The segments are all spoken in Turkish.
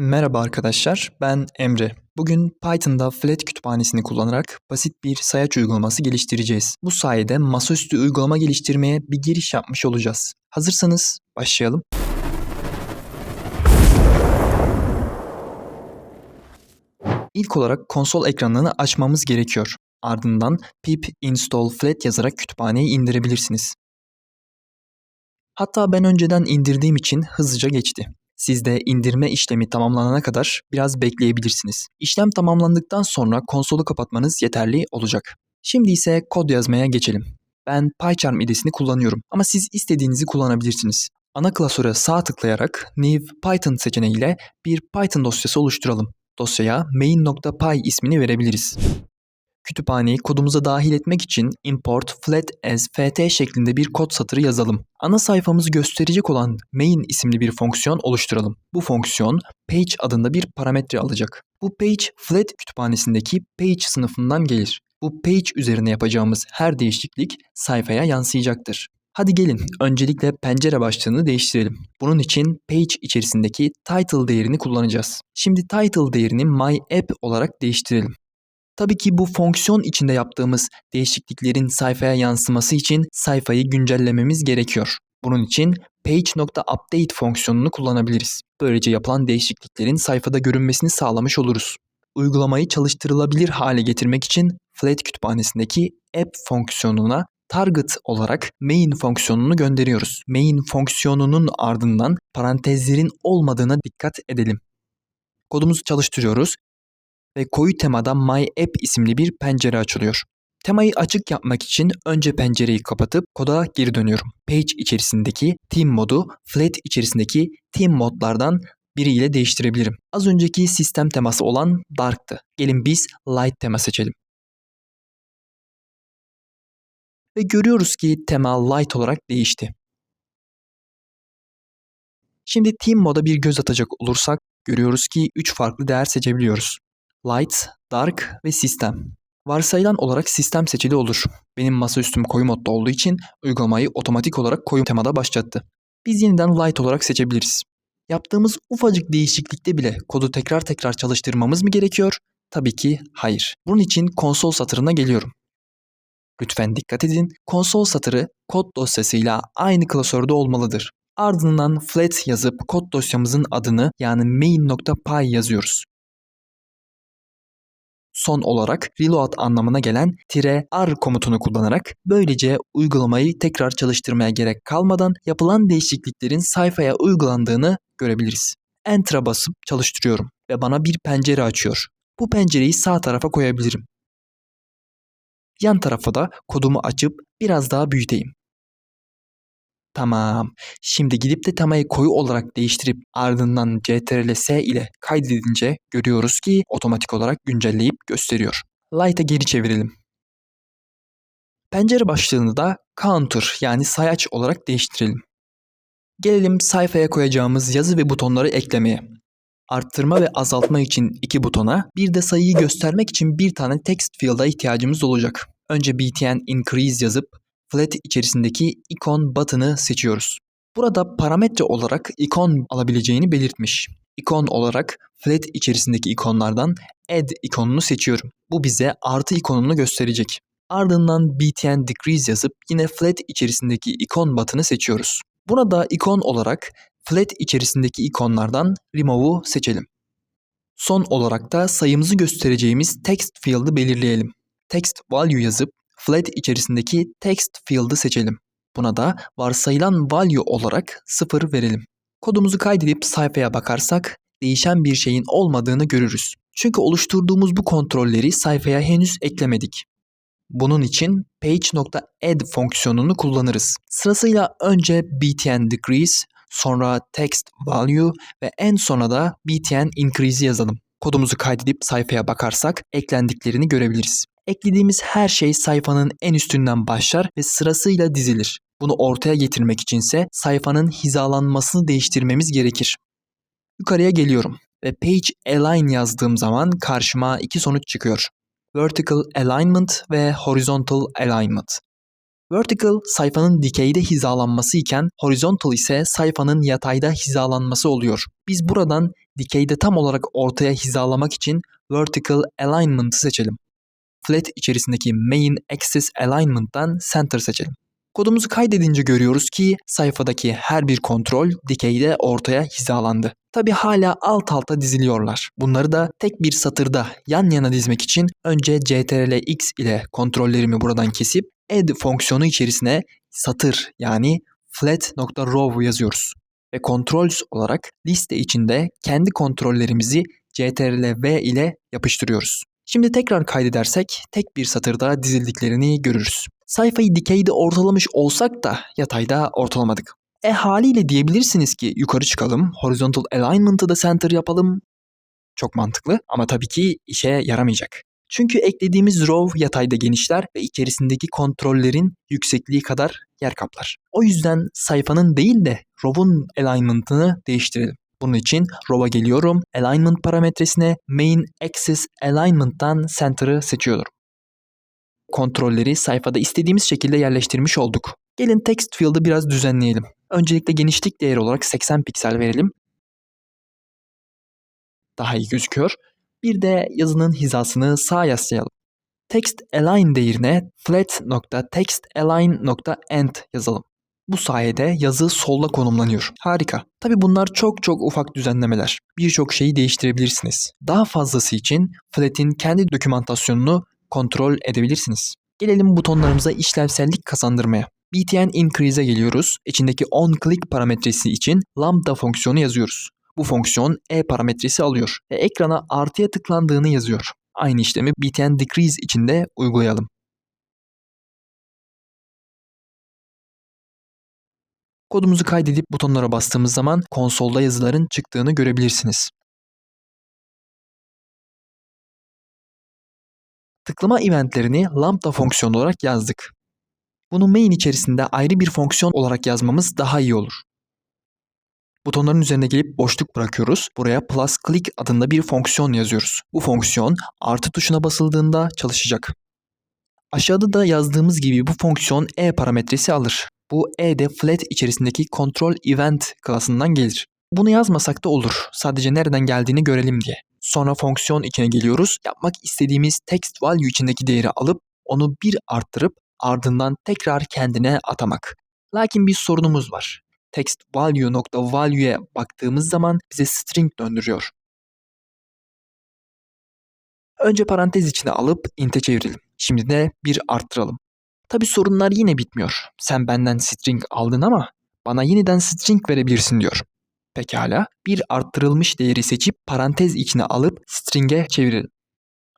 Merhaba arkadaşlar, ben Emre. Bugün Python'da flat kütüphanesini kullanarak basit bir sayaç uygulaması geliştireceğiz. Bu sayede masaüstü uygulama geliştirmeye bir giriş yapmış olacağız. Hazırsanız başlayalım. İlk olarak konsol ekranını açmamız gerekiyor. Ardından pip install flat yazarak kütüphaneyi indirebilirsiniz. Hatta ben önceden indirdiğim için hızlıca geçti. Siz de indirme işlemi tamamlanana kadar biraz bekleyebilirsiniz. İşlem tamamlandıktan sonra konsolu kapatmanız yeterli olacak. Şimdi ise kod yazmaya geçelim. Ben PyCharm idesini kullanıyorum ama siz istediğinizi kullanabilirsiniz. Ana klasöre sağ tıklayarak New Python seçeneğiyle bir Python dosyası oluşturalım. Dosyaya main.py ismini verebiliriz. Kütüphaneyi kodumuza dahil etmek için import flat as ft şeklinde bir kod satırı yazalım. Ana sayfamızı gösterecek olan main isimli bir fonksiyon oluşturalım. Bu fonksiyon page adında bir parametre alacak. Bu page flat kütüphanesindeki page sınıfından gelir. Bu page üzerine yapacağımız her değişiklik sayfaya yansıyacaktır. Hadi gelin öncelikle pencere başlığını değiştirelim. Bunun için page içerisindeki title değerini kullanacağız. Şimdi title değerini my app olarak değiştirelim. Tabii ki bu fonksiyon içinde yaptığımız değişikliklerin sayfaya yansıması için sayfayı güncellememiz gerekiyor. Bunun için page.update fonksiyonunu kullanabiliriz. Böylece yapılan değişikliklerin sayfada görünmesini sağlamış oluruz. Uygulamayı çalıştırılabilir hale getirmek için flat kütüphanesindeki app fonksiyonuna target olarak main fonksiyonunu gönderiyoruz. Main fonksiyonunun ardından parantezlerin olmadığına dikkat edelim. Kodumuzu çalıştırıyoruz ve koyu temada My App isimli bir pencere açılıyor. Temayı açık yapmak için önce pencereyi kapatıp koda geri dönüyorum. Page içerisindeki Theme modu Flat içerisindeki Theme modlardan biriyle değiştirebilirim. Az önceki sistem teması olan Dark'tı. Gelin biz Light tema seçelim. Ve görüyoruz ki tema Light olarak değişti. Şimdi Theme moda bir göz atacak olursak görüyoruz ki 3 farklı değer seçebiliyoruz. Light, Dark ve Sistem. Varsayılan olarak sistem seçili olur. Benim masaüstüm koyu modda olduğu için uygulamayı otomatik olarak koyu temada başlattı. Biz yeniden Light olarak seçebiliriz. Yaptığımız ufacık değişiklikte bile kodu tekrar tekrar çalıştırmamız mı gerekiyor? Tabii ki hayır. Bunun için konsol satırına geliyorum. Lütfen dikkat edin, konsol satırı kod dosyasıyla aynı klasörde olmalıdır. Ardından flat yazıp kod dosyamızın adını yani main.py yazıyoruz son olarak reload anlamına gelen "-r" komutunu kullanarak böylece uygulamayı tekrar çalıştırmaya gerek kalmadan yapılan değişikliklerin sayfaya uygulandığını görebiliriz. Enter'a basıp çalıştırıyorum ve bana bir pencere açıyor. Bu pencereyi sağ tarafa koyabilirim. Yan tarafa da kodumu açıp biraz daha büyüteyim. Tamam. Şimdi gidip de temayı koyu olarak değiştirip ardından CTRL S ile kaydedince görüyoruz ki otomatik olarak güncelleyip gösteriyor. Light'a geri çevirelim. Pencere başlığını da counter yani sayaç olarak değiştirelim. Gelelim sayfaya koyacağımız yazı ve butonları eklemeye. Arttırma ve azaltma için iki butona, bir de sayıyı göstermek için bir tane text field'a ihtiyacımız olacak. Önce btn increase yazıp flat içerisindeki ikon button'ı seçiyoruz. Burada parametre olarak ikon alabileceğini belirtmiş. İkon olarak flat içerisindeki ikonlardan add ikonunu seçiyorum. Bu bize artı ikonunu gösterecek. Ardından btn decrease yazıp yine flat içerisindeki ikon button'ı seçiyoruz. Buna da ikon olarak flat içerisindeki ikonlardan remove'u seçelim. Son olarak da sayımızı göstereceğimiz text field'ı belirleyelim. Text value yazıp flat içerisindeki text field'ı seçelim. Buna da varsayılan value olarak 0 verelim. Kodumuzu kaydedip sayfaya bakarsak değişen bir şeyin olmadığını görürüz. Çünkü oluşturduğumuz bu kontrolleri sayfaya henüz eklemedik. Bunun için page.add fonksiyonunu kullanırız. Sırasıyla önce btn decrease, sonra text value ve en sona da btn increase yazalım. Kodumuzu kaydedip sayfaya bakarsak eklendiklerini görebiliriz. Eklediğimiz her şey sayfanın en üstünden başlar ve sırasıyla dizilir. Bunu ortaya getirmek içinse sayfanın hizalanmasını değiştirmemiz gerekir. Yukarıya geliyorum ve page align yazdığım zaman karşıma iki sonuç çıkıyor. Vertical alignment ve horizontal alignment. Vertical sayfanın dikeyde hizalanması iken horizontal ise sayfanın yatayda hizalanması oluyor. Biz buradan dikeyde tam olarak ortaya hizalamak için vertical alignment'ı seçelim. Flat içerisindeki main axis alignment'tan center seçelim. Kodumuzu kaydedince görüyoruz ki sayfadaki her bir kontrol dikeyde ortaya hizalandı. Tabi hala alt alta diziliyorlar. Bunları da tek bir satırda yan yana dizmek için önce CTRL X ile kontrollerimi buradan kesip add fonksiyonu içerisine satır yani flat.row yazıyoruz. Ve controls olarak liste içinde kendi kontrollerimizi CTRL V ile yapıştırıyoruz. Şimdi tekrar kaydedersek tek bir satırda dizildiklerini görürüz. Sayfayı dikeyde ortalamış olsak da yatayda ortalamadık. E haliyle diyebilirsiniz ki yukarı çıkalım, horizontal alignment'ı da center yapalım. Çok mantıklı ama tabii ki işe yaramayacak. Çünkü eklediğimiz row yatayda genişler ve içerisindeki kontrollerin yüksekliği kadar yer kaplar. O yüzden sayfanın değil de row'un alignment'ını değiştirelim. Bunun için row'a geliyorum. Alignment parametresine main axis alignment'tan center'ı seçiyorum. Kontrolleri sayfada istediğimiz şekilde yerleştirmiş olduk. Gelin text field'ı biraz düzenleyelim. Öncelikle genişlik değeri olarak 80 piksel verelim. Daha iyi gözüküyor. Bir de yazının hizasını sağa yaslayalım. Text align değerine flat.textalign.end yazalım. Bu sayede yazı solda konumlanıyor. Harika. Tabi bunlar çok çok ufak düzenlemeler. Birçok şeyi değiştirebilirsiniz. Daha fazlası için Flat'in kendi dokümantasyonunu kontrol edebilirsiniz. Gelelim butonlarımıza işlevsellik kazandırmaya. btn increase'e geliyoruz. İçindeki on click parametresi için lambda fonksiyonu yazıyoruz. Bu fonksiyon e parametresi alıyor ve ekrana artıya tıklandığını yazıyor. Aynı işlemi btn decrease için de uygulayalım. Kodumuzu kaydedip butonlara bastığımız zaman konsolda yazıların çıktığını görebilirsiniz. Tıklama eventlerini lambda fonksiyonu olarak yazdık. Bunu main içerisinde ayrı bir fonksiyon olarak yazmamız daha iyi olur. Butonların üzerine gelip boşluk bırakıyoruz. Buraya plus click adında bir fonksiyon yazıyoruz. Bu fonksiyon artı tuşuna basıldığında çalışacak. Aşağıda da yazdığımız gibi bu fonksiyon e parametresi alır. Bu e de flat içerisindeki control event klasından gelir. Bunu yazmasak da olur. Sadece nereden geldiğini görelim diye. Sonra fonksiyon içine geliyoruz. Yapmak istediğimiz text value içindeki değeri alıp onu bir arttırıp ardından tekrar kendine atamak. Lakin bir sorunumuz var. Text value nokta value'ye baktığımız zaman bize string döndürüyor. Önce parantez içine alıp int'e çevirelim. Şimdi de bir arttıralım. Tabi sorunlar yine bitmiyor. Sen benden string aldın ama bana yeniden string verebilirsin diyor. Pekala bir arttırılmış değeri seçip parantez içine alıp string'e çevirelim.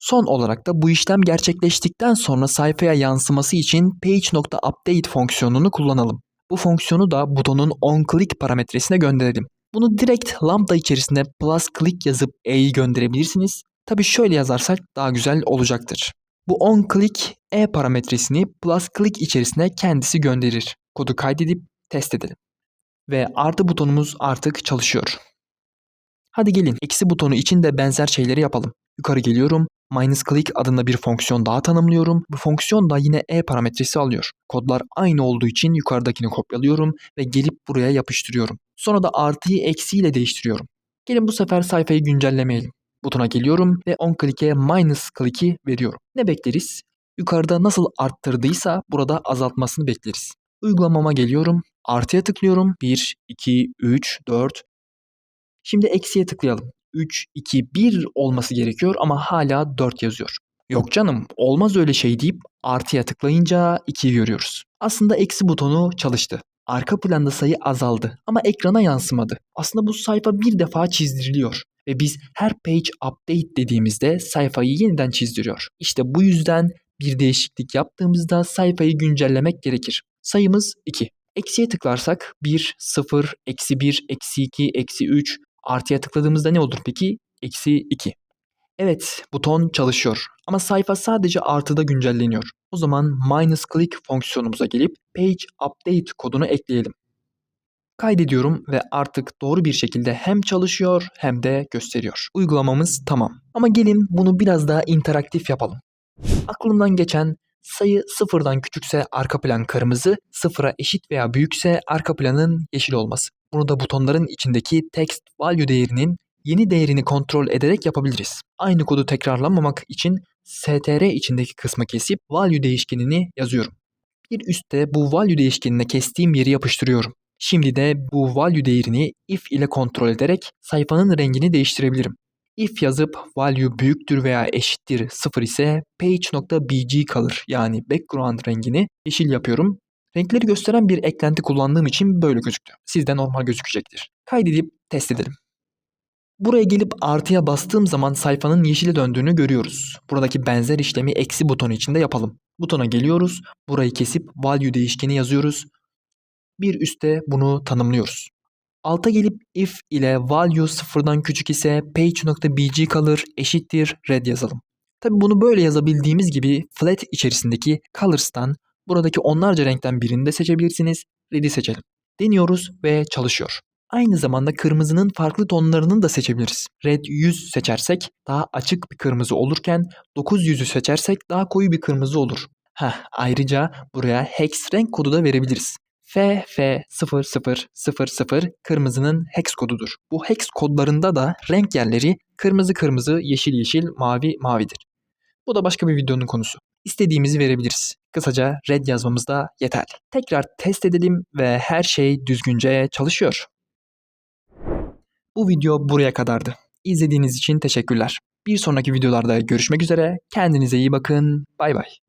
Son olarak da bu işlem gerçekleştikten sonra sayfaya yansıması için page.update fonksiyonunu kullanalım. Bu fonksiyonu da butonun onClick parametresine gönderelim. Bunu direkt lambda içerisinde plus click yazıp e'yi gönderebilirsiniz. Tabi şöyle yazarsak daha güzel olacaktır. Bu onClick e parametresini plus click içerisine kendisi gönderir. Kodu kaydedip test edelim. Ve artı butonumuz artık çalışıyor. Hadi gelin eksi butonu için de benzer şeyleri yapalım. Yukarı geliyorum. Minus click adında bir fonksiyon daha tanımlıyorum. Bu fonksiyon da yine e parametresi alıyor. Kodlar aynı olduğu için yukarıdakini kopyalıyorum ve gelip buraya yapıştırıyorum. Sonra da artıyı eksiyle değiştiriyorum. Gelin bu sefer sayfayı güncellemeyelim. Butona geliyorum ve on click'e minus click'i veriyorum. Ne bekleriz? Yukarıda nasıl arttırdıysa burada azaltmasını bekleriz. Uygulamama geliyorum. Artıya tıklıyorum. 1, 2, 3, 4. Şimdi eksiye tıklayalım. 3, 2, 1 olması gerekiyor ama hala 4 yazıyor. Yok canım olmaz öyle şey deyip artıya tıklayınca 2'yi görüyoruz. Aslında eksi butonu çalıştı. Arka planda sayı azaldı ama ekrana yansımadı. Aslında bu sayfa bir defa çizdiriliyor ve biz her page update dediğimizde sayfayı yeniden çizdiriyor. İşte bu yüzden bir değişiklik yaptığımızda sayfayı güncellemek gerekir. Sayımız 2. Eksiye tıklarsak 1, 0, eksi 1, eksi 2, eksi 3, artıya tıkladığımızda ne olur peki? Eksi 2. Evet, buton çalışıyor ama sayfa sadece artıda güncelleniyor. O zaman minus click fonksiyonumuza gelip page update kodunu ekleyelim. Kaydediyorum ve artık doğru bir şekilde hem çalışıyor hem de gösteriyor. Uygulamamız tamam. Ama gelin bunu biraz daha interaktif yapalım. Aklımdan geçen Sayı sıfırdan küçükse arka plan kırmızı, sıfıra eşit veya büyükse arka planın yeşil olması. Bunu da butonların içindeki text value değerinin yeni değerini kontrol ederek yapabiliriz. Aynı kodu tekrarlamamak için str içindeki kısmı kesip value değişkenini yazıyorum. Bir üstte bu value değişkenine kestiğim yeri yapıştırıyorum. Şimdi de bu value değerini if ile kontrol ederek sayfanın rengini değiştirebilirim. If yazıp value büyüktür veya eşittir 0 ise page.bg kalır. Yani background rengini yeşil yapıyorum. Renkleri gösteren bir eklenti kullandığım için böyle gözüktü. Sizde normal gözükecektir. Kaydedip test edelim. Buraya gelip artıya bastığım zaman sayfanın yeşile döndüğünü görüyoruz. Buradaki benzer işlemi eksi butonu içinde yapalım. Butona geliyoruz. Burayı kesip value değişkeni yazıyoruz. Bir üstte bunu tanımlıyoruz. Alta gelip if ile value sıfırdan küçük ise page.bg kalır eşittir red yazalım. Tabi bunu böyle yazabildiğimiz gibi flat içerisindeki colors'tan buradaki onlarca renkten birini de seçebilirsiniz. Red'i seçelim. Deniyoruz ve çalışıyor. Aynı zamanda kırmızının farklı tonlarını da seçebiliriz. Red 100 seçersek daha açık bir kırmızı olurken 900'ü seçersek daha koyu bir kırmızı olur. Heh, ayrıca buraya hex renk kodu da verebiliriz. FF0000 kırmızının hex kodudur. Bu hex kodlarında da renk yerleri kırmızı kırmızı, yeşil yeşil, mavi mavidir. Bu da başka bir videonun konusu. İstediğimizi verebiliriz. Kısaca red yazmamız da yeterli. Tekrar test edelim ve her şey düzgünce çalışıyor. Bu video buraya kadardı. İzlediğiniz için teşekkürler. Bir sonraki videolarda görüşmek üzere. Kendinize iyi bakın. Bay bay.